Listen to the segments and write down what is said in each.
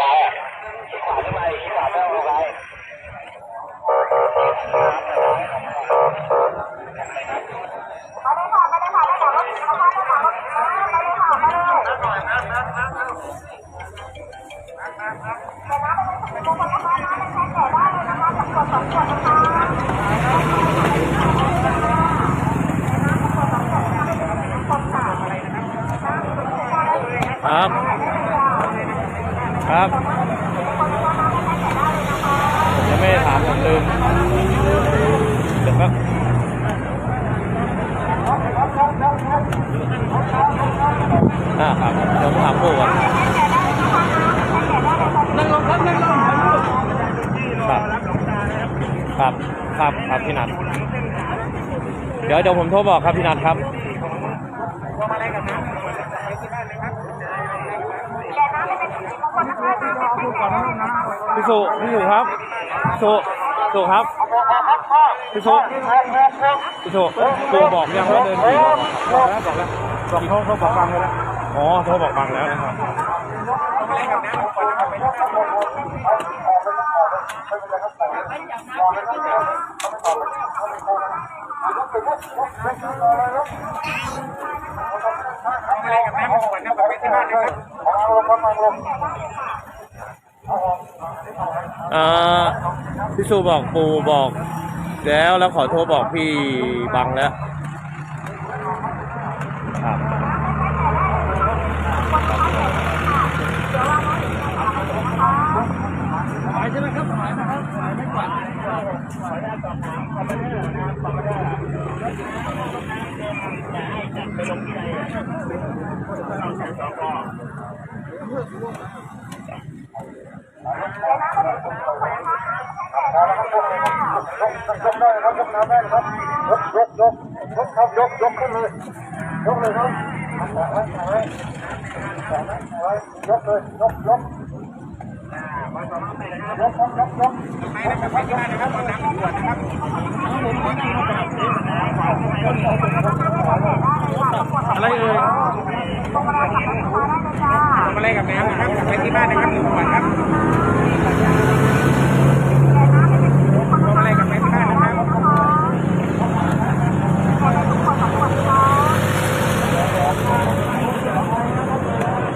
ไปอะขี้ขวาขึ้นไปขี้ขวาไม่เอาไป ครับ ครับผมยังไม่ได้ถามผมลืมเดี๋ยวครับ อ่าครับเดี๋ยวผมถามปู่ก่อนนั่งลงครับนั่งลงครับครับครับครับพี่นัทเดี๋ยวเดี๋ยวผมโทรบอกครับพี่นัทครับพี่สุพี่สุครับพี่สุสุครับพี่สุพี่สุสุบอกยังว่าเดินกี่บอกแล้วบอกแล้วบอกโทรโทรบอกบังไปแล้ว อ๋อโทรบอกบังแล้วนะครับอ่าพี่สุบอกปูบอก แล้วแล้วขอโทรบอกพี่บังแล้วครับใช่ไหมครับหมาย นะครับหมายไม่กว่า อะไรเอ่ยทำอะไรกับน้ำนะครับกลับไปที่บ้านนะครับหนึ่งขวดครับทำอะไรกับไปที่บ้านนะครับ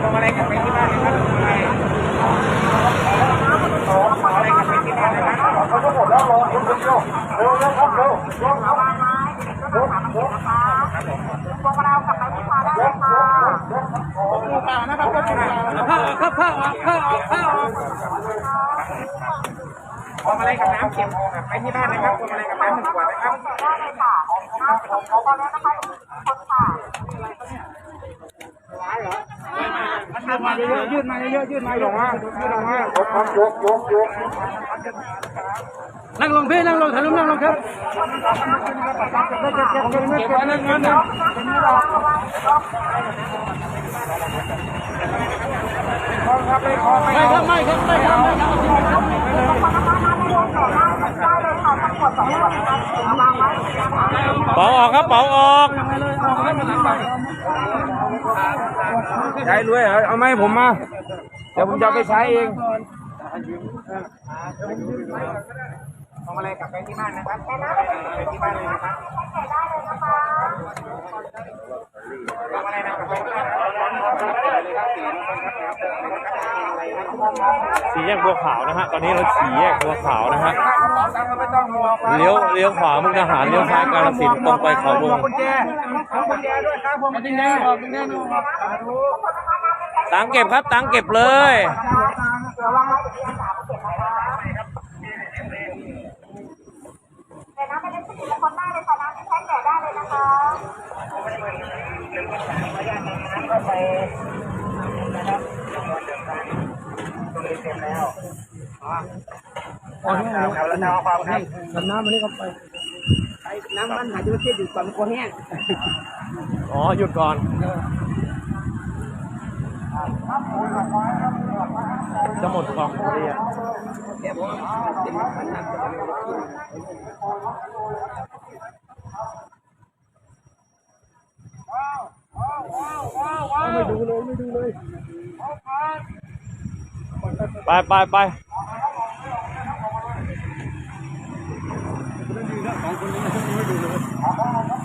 ทำอะไรกับไปที่บ้านนะครับทำอะไรทำอะไรกับไปที่บ้านนะครับ ทำอะไรกับน้ำเก็บกลับไปที่บ้านนะครับทำอะไรกับน้ำหนึ่งขวดนะครับมาเยอะยืดมาเยอะยืดมาลงมายืดลงมา นั่งลงพี่นั่งลงถ่ายรูปนั่งลงครับเก็บไว้เงินเงินนะไม่ครับไม่ครับไม่ครับไม่ครับเป๋าออกครับเป๋าออกใช้รวยเหรอเอาไหมาให้ผมมา เดี๋ยวผมจะไปใช้เอง ทำอะไรกลับไปที่บ้านนะครับทำอะไรกลับไปที่บ้านเลยนะครับทำอะไรนะกลับไปที่บ้านนะครับสีแยกบัวขาวนะฮะ ตอนนี้เราสีแยกบัวขาวนะฮะไม่ต้องรอเลี้ยวเลี้ยวขวามุกดาหารเลี้ยวซ้ายกาฬสินธุ์ตรงไปเขาวงกุญแจเอากุญแจด้วยครับผมกุญแจออกกุญแจดูตังค์เก็บครับ ตังค์เก็บเลย แต่น้ำไม่ได้สิบคนได้เลยค่ะน้ำไม่ใช้แก่ได้เลยนะคะแล้วน้ำความครับน้ำมันนี่ก็ไปน้ำมันหายจะไม่เทียบอยู่ก่อนมันกลัวแห้งอ๋อหยุดก่อน จะหมดกล่องพอดีอะไม่ดูเลยไม่ดูเลยไปไปไปมี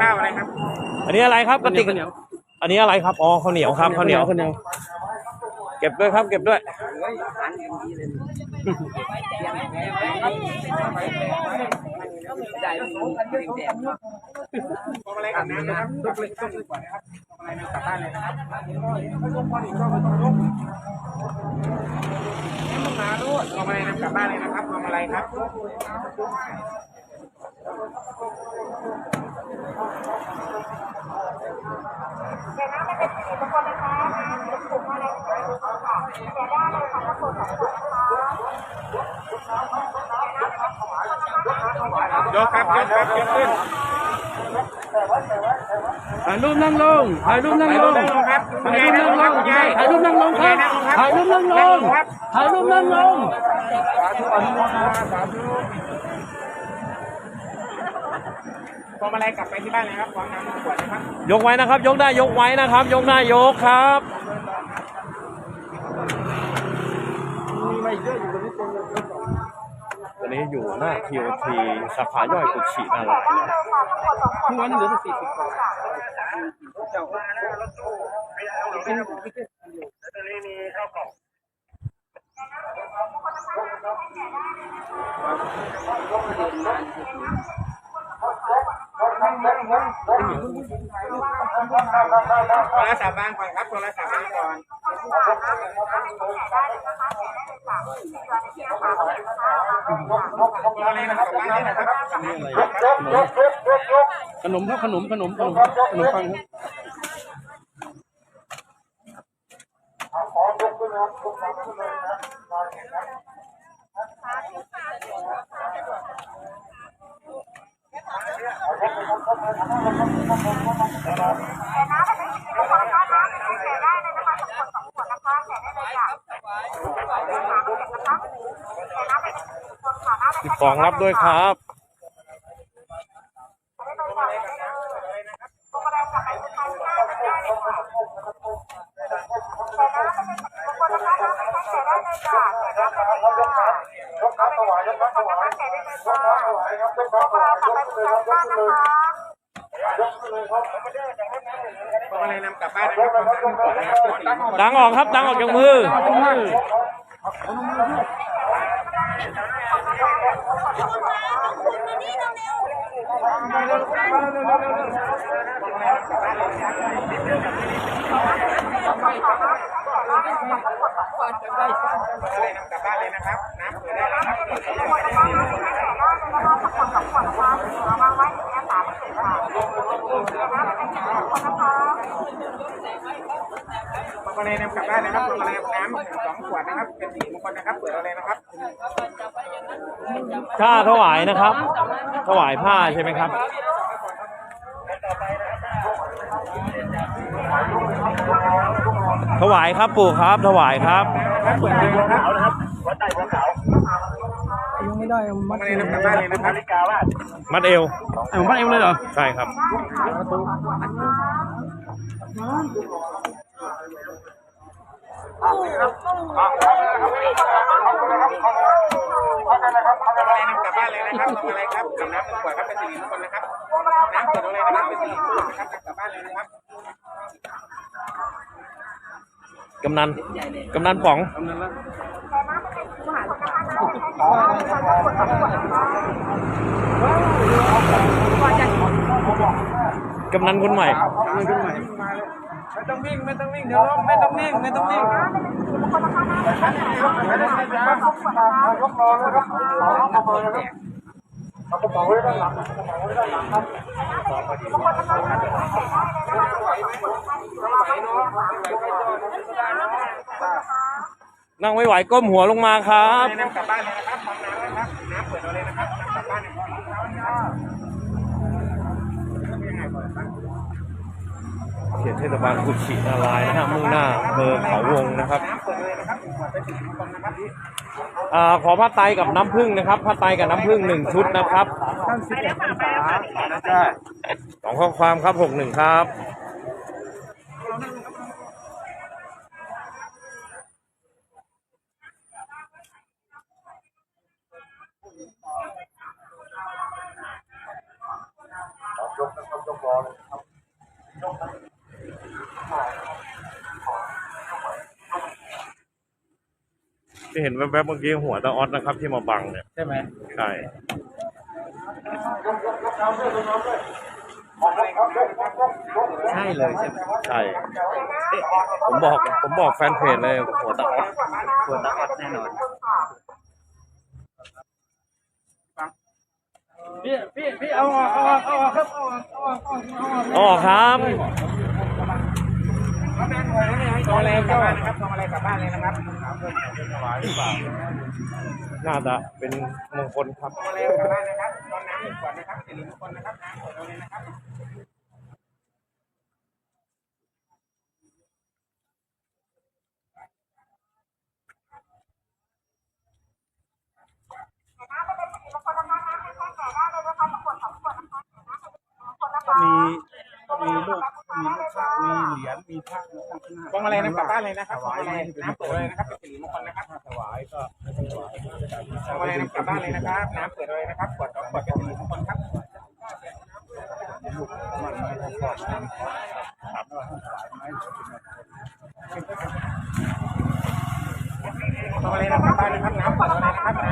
ข้าวอะไรครับ อันนี้อะไรครับกระติกอันนี้อะไรครับ อ๋อข้าวเหนียวครับข้าวเหนียวข้าวเหนียว เก็บด้วยครับ เก็บด้วยพวงอะไรกับน้ำนะครับยกเลยยกเลยก่อนนะครับพวงอะไรนำกลับบ้านเลยนะครับไม่ต้องพอดีก็ไม่ต้องยกให้มันมาด้วยพวงอะไรนำกลับบ้านเลยนะครับพวงอะไรครับ เดี๋ยวน้ำไม่เป็นสีทุกคนนะคะน้ำเป็นถุงอะไรค่ะเดี๋ยวได้เลยค่ะน้ำผงสองขวดนะคะ ยกครับยกครับยกขึ้นถ่ายรูปนั่งลงถ่ายรูปนั่งลงนั่งลงครับถ่ายรูปนั่งลงถ่ายรูปนั่งลงครับถ่ายรูปนั่งลงถ่ายรูปนั่งลงพวงอะไรกลับไปที่บ้านเลยครับพวงน้ำขวดนะครับ ยกไว้นะครับ ยกได้ยกไว้นะครับ ยกได้ยกครับ ตอนนี้อยู่หน้า TOT สาขาย่อยกุชินารายทุกวันเหลือสี่สิบกว่าโทรศัพท์บ้านก่อนครับโทรศัพท์บ้านก่อน ขนมครับขนมขนมขนมขนมปังครับ สิบสองรับด้วยครับพวงอะไรนำกลับบ้านนะครับพวงน้ำขวดนะครังออกครับ ดังออกจากมืออะไร นำกลับบ้านเลยนะครับน้ำเปิดได้เลยครับ พวงอะไรนำกลับบ้านนะครับพวงอะไรน้ำสองขวดนะครับ เป็นสีมงคลนะครับเปิดเอาเลยนะครับ ค่าถวายนะครับถวายผ้าใช่ไหมครับ ถวายครับปู่ครับ ถวายครับ ครับเปิดเลยนะครับเอาละครับหัวใจหัวขา วยังไม่ได้พวงอะไรนำกลับบ้านเลยนะครับนาฬิกาว่ามัดเอวไอ้ผมพัดเอวเลยเหรอใช่ครับพวงอะไรนำกลับบ้านเลยนะครับพวงอะไรครับกับน้ำหนึ่งขวดครับเป็นสีมงคลนะครับน้ำเปิดเอาเลยนะครับเป็นสีมงคลนะครับก กำนันกำนันป๋องกำนันคนใหม่ ไม่ต้องวิ่งไม่ต้องวิ่งเดี๋ยวล้มไม่ต้องวิ่งไม่ต้องวิ่งยกรอเลยครับเอาเอาเลยครับเอากระเป๋าไว้ด้านหลังกระเป๋าไว้ด้านหลังครับนั่ งไม่ไหวก้มหัวลงมาครับน้ำกลับบ้านเลยนะครับน้ำนะครับน้ำเปิดเอาเลยนะครับน้ำกลับบ้านเลยครับยังไงเปิดบ้างเขตเทศบาลกุชินารายณ์นะฮะมุ่งหน้าอำเภอเขาวงนะครับน้ำเปิดเลยนะครับขวดเป็นสีมงคลนะครับอ่าขอผ้าไตรกับน้ำผึ้งนะครับผ้าไตรกับน้ำผึ้งหนึ่งชุดนะครับท่านสิบเอ็ดองศาได้สองข้อความครับหกหนึ่งครับ ยกนะครับยกรอเลยครับที่เห็นแวบๆเมื่อกี้หัวตาออสนะครับ ที่มาบังเนี่ย ใช่ไหมใช่ใช่เลยใช่ไหมใช่ผมบอกผมบอกแฟนเพจเลยหัวตาออสควตาอัดแน่นอน พี่พี่พี่เอาออกเอาออกเอาออกครับเอาออกเอาออกเอาออกเอาออกอ๋อครับทองอะไรกลับบ้านนะครับทองอะไรกลับบ้านเลยนะครับน่าจะเป็นมงคลครับทองอะไรกลับบ้านนะครับทองน้ำหนึ่งขวดนะครับสิริมงคลนะครับน้ำเปิดเลยนะครับ มีมีลูกมีลูกค้ามีเหรียญมีพระ นะครับข้างหน้าทองอะไรนำกลับบ้านเลยนะครับทองอะไรน้ำเปิดเลยนะครับเป็นสิริมงคลนะครับถวายก็ทองอะไรนำกลับบ้านเลยนะครับ น้ำเปิดเลยนะครับขวดสองขวดเป็นสิริมงคลครับมันไม่ต้องฟอกถามว่าถวายไหมทองอะไรนำกลับบ้านนะครับ